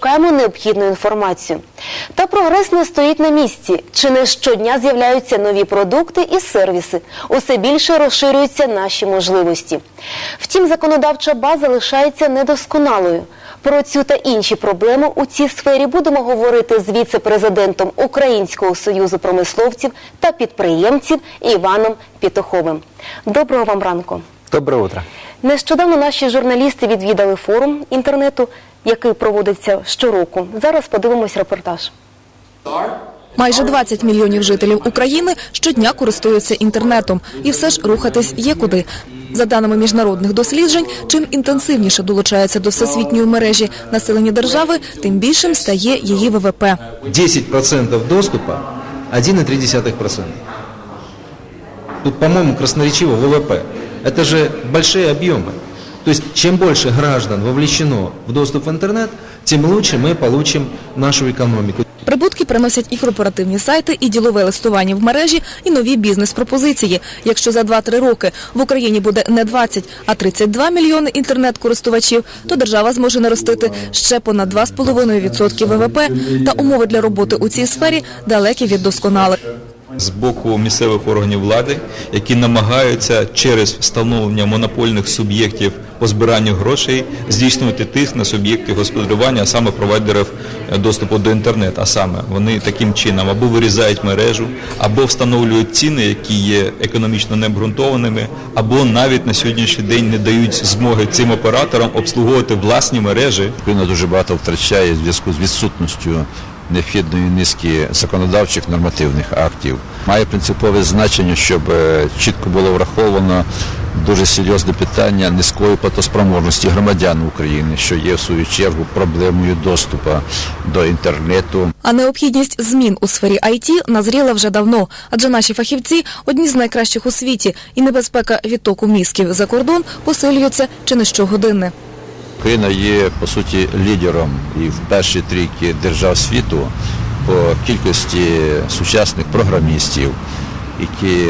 Шукаємо необхідну інформацію. Та прогрес не стоїть на місці. Чи не щодня з'являються нові продукти і сервіси. Усе більше розширюються наші можливості. Втім, законодавча база лишається недосконалою. Про цю та інші проблеми у цій сфері будемо говорити з віце-президентом Українського союзу промисловців та підприємців Іваном Пітуховим. Доброго вам ранку. Доброе утро. Нещодавно наші журналісти відвідали форум інтернету, який проводиться щороку. Зараз подивимось репортаж. Майже 20 мільйонів жителів України щодня користуються інтернетом, і все ж рухатись є куди. За даними міжнародних досліджень, чим інтенсивніше долучається до всесвітньої мережі населення держави, тим більшим стає її ВВП. 10% доступа 1,3%. Тут, по-моему, красноречиво ВВП. Это же большие объемы. То есть, чем больше граждан вовлечено в доступ в интернет, тем лучше мы получим нашу экономику. Прибутки приносять і корпоративні сайти, і ділове листування в мережі, і нові бізнес-пропозиції. Якщо за 2-3 роки в Україні буде не 20, а 32 мільйони інтернет-користувачів, то держава зможе наростити ще понад 2,5% ВВП. Та умови для роботи у цій сфері далекі від досконалих. З боку місцевих органів влади, які намагаються через встановлення монопольних суб'єктів по збиранню грошей здійснювати тиск на суб'єктів господарювання, а саме провайдерів е, доступу до інтернету. А саме вони таким чином або вирізають мережу, або встановлюють ціни, які є економічно необґрунтованими, або навіть на сьогоднішній день не дають змоги цим операторам обслуговувати власні мережі Україна дуже багато втрачає в зв'язку з відсутністю необхідної низки законодавчих нормативних актів. Має принципове значення, щоб е, чітко було враховано дуже серйозне питання низької платоспроможності громадян України, що є в свою чергу проблемою доступу до інтернету. А необхідність змін у сфері IT назріла вже давно, адже наші фахівці одні з найкращих у світі, і небезпека відтоку мізків за кордон посилюється чи не щогодинне. Україна є по суті лідером і в першій трійці держав світу по кількості сучасних програмістів, які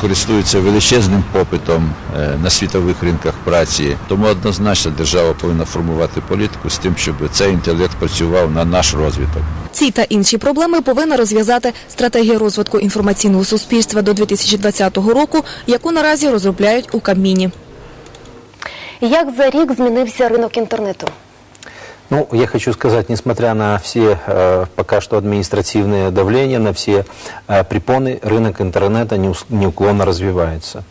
користуються величезним попитом е, на світових ринках праці. Тому однозначно держава повинна формувати політику з тим, щоб цей інтелект працював на наш розвиток. Ці та інші проблеми повинна розв'язати стратегія розвитку інформаційного суспільства до 2020 року, яку наразі розробляють у Кабміні. Як за рік змінився ринок інтернету? Ну, я хочу сказать, несмотря на все э, пока что административные давления, на все э, препоны, рынок интернета неус- неуклонно развивается.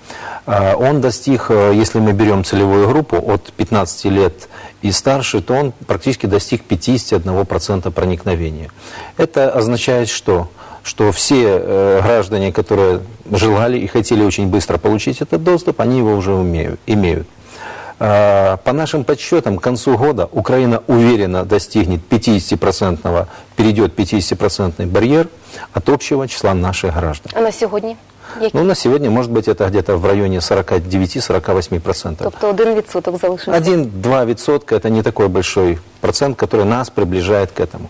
Э, он достиг, э, если мы берем целевую группу от 15 лет и старше, то он практически достиг 51% проникновения. Это означает что? Что все э, граждане, которые желали и хотели очень быстро получить этот доступ, они его уже умеют, имеют. Э, По нашим подсчетам, к концу года Украина уверенно достигнет 50%, перейдет 50% барьер от общего числа наших граждан. А на сьогодні? Які? Ну, на сегодня, может быть, это где-то в районе 49-48%. Тобто один відсоток залишився. 1-2% это не такой большой процент, который нас приближает к этому.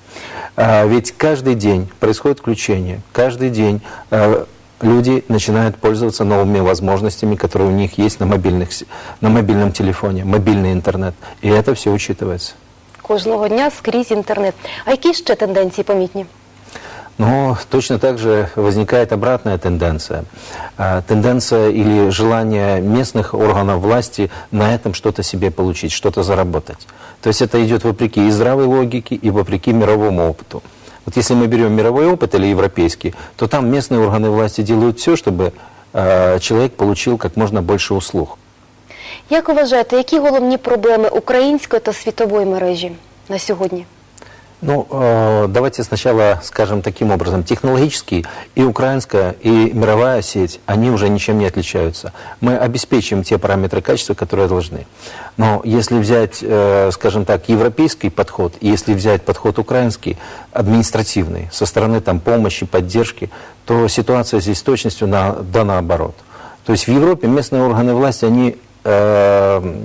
А, Ведь каждый день происходит включение, каждый день э, люди начинают пользоваться новыми возможностями, которые у них есть на, мобильных, с- на мобильном телефоне, мобильный интернет. И это все учитывается. Кожного дня скрізь інтернет. А які ще тенденції помітні? Но точно так же возникает обратная тенденция. А, Тенденция или желание местных органов власти на этом что-то себе получить, что-то заработать. То есть это идет вопреки и здравой логике, и вопреки мировому опыту. Вот если мы берем мировой опыт или европейский, то там местные органы власти делают все, чтобы э, человек получил как можно больше услуг. Як вважаєте, які головні проблеми української та світової мережі на сьогодні? Ну, э, давайте сначала скажем таким образом. Технологически и украинская, и мировая сеть, они уже ничем не отличаются. Мы обеспечим те параметры качества, которые должны. Но если взять, э, скажем так, европейский подход, и если взять подход украинский, административный, со стороны там, помощи, поддержки, то ситуация здесь с точностью на, да наоборот. То есть в Европе местные органы власти, они э,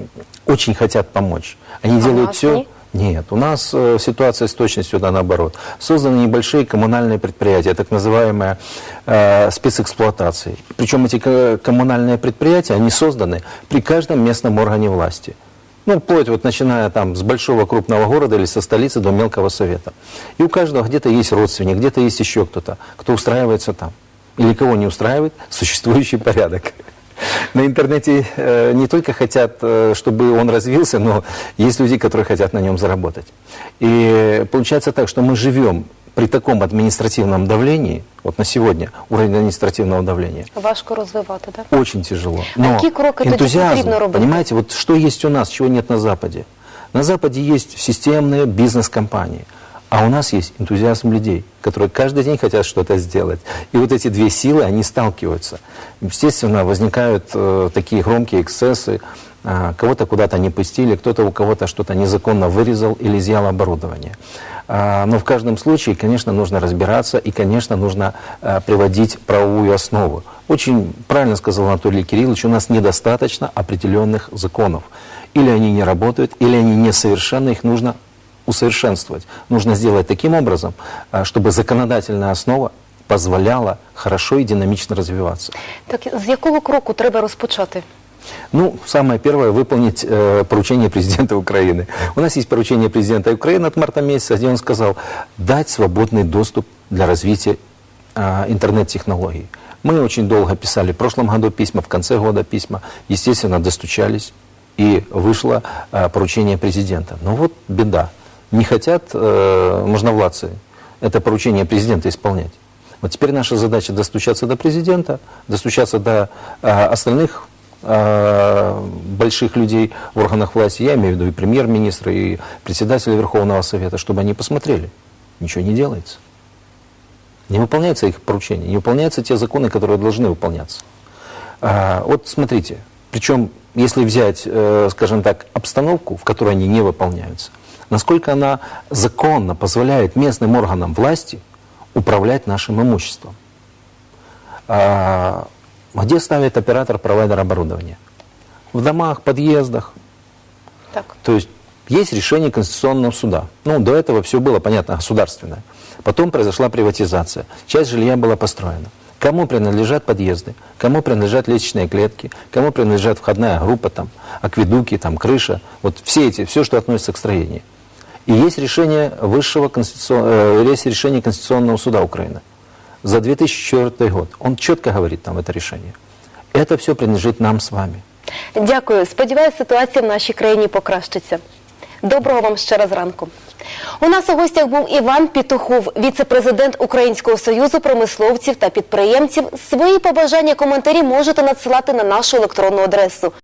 очень хотят помочь. Они А делают все... не? Нет, у нас э, ситуация с точностью да наоборот. Созданы небольшие коммунальные предприятия, так называемые э, спецэксплуатации. Причем эти ко- коммунальные предприятия, они созданы при каждом местном органе власти. Ну, вплоть вот начиная там с большого крупного города или со столицы до мелкого совета. И у каждого где-то есть родственник, где-то есть еще кто-то, кто устраивается там. Или кого не устраивает существующий порядок На интернете э, не только хотят, э, чтобы он развился, но есть люди, которые хотят на нем заработать. И получается так, что мы живем при таком административном давлении, вот на сегодня уровень административного давления, Важко розвивати, так? очень тяжело. А які кроки тоді энтузиазм, потрібно робити? понимаете, вот что есть у нас, чего нет на Западе. На Западе есть системные бизнес-компании, а у нас есть энтузиазм людей, которые каждый день хотят что-то сделать. И вот эти две силы, они сталкиваются. Естественно, возникают э, такие громкие эксцессы, а, кого-то куда-то не пустили, кто-то у кого-то что-то незаконно вырезал или изъял оборудование. А, Но в каждом случае, конечно, нужно разбираться и, конечно, нужно а, приводить правовую основу. Очень правильно сказал Анатолий Кириллович, у нас недостаточно определенных законов. Или они не работают, или они несовершенны, их нужно усовершенствовать. Нужно сделать таким образом, а, чтобы законодательная основа позволяла хорошо и динамично развиваться. Так з якого кроку треба розпочати? Ну, самое первое, выполнить э, поручение президента Украины. У нас есть поручение президента Украины от марта месяца, где он сказал дать свободный доступ для развития э, интернет-технологий. Мы очень долго писали в прошлом году письма, в конце года письма. Естественно, достучались, и вышло э, поручение президента. Но вот беда. Не хотят э, можновладцы это поручение президента исполнять. Вот теперь наша задача достучаться до президента, достучаться до э, остальных э, больших людей в органах власти, я имею в виду и премьер-министра, и председателя Верховного Совета, чтобы они посмотрели. Ничего не делается. Не выполняются их поручения, не выполняются те законы, которые должны выполняться. А, вот смотрите, причем если взять, э, скажем так, обстановку, в которой они не выполняются, насколько она законно позволяет местным органам власти управлять нашим имуществом. А, где ставит оператор провайдер оборудования? В домах, подъездах. Так. То есть есть решение Конституционного суда. Ну, до этого все было, понятно, государственное. Потом произошла приватизация. Часть жилья была построена. Кому принадлежат подъезды, кому принадлежат лестничные клетки, кому принадлежат входная группа, там, акведуки, там, крыша. Вот все эти, все, что относится к строению. И есть решение высшего конституционного, есть решение Конституционного суда Украины за 2004 год. Он четко говорит там это решение. Это все принадлежит нам с вами. Дякую. Сподіваюся, ситуація в нашій країні покращиться. Доброго вам ще раз ранку. У нас у гостях був Іван Пітухов, віце-президент Українського союзу промисловців та підприємців. Свої побажання коментарі можете надсилати на нашу електронну адресу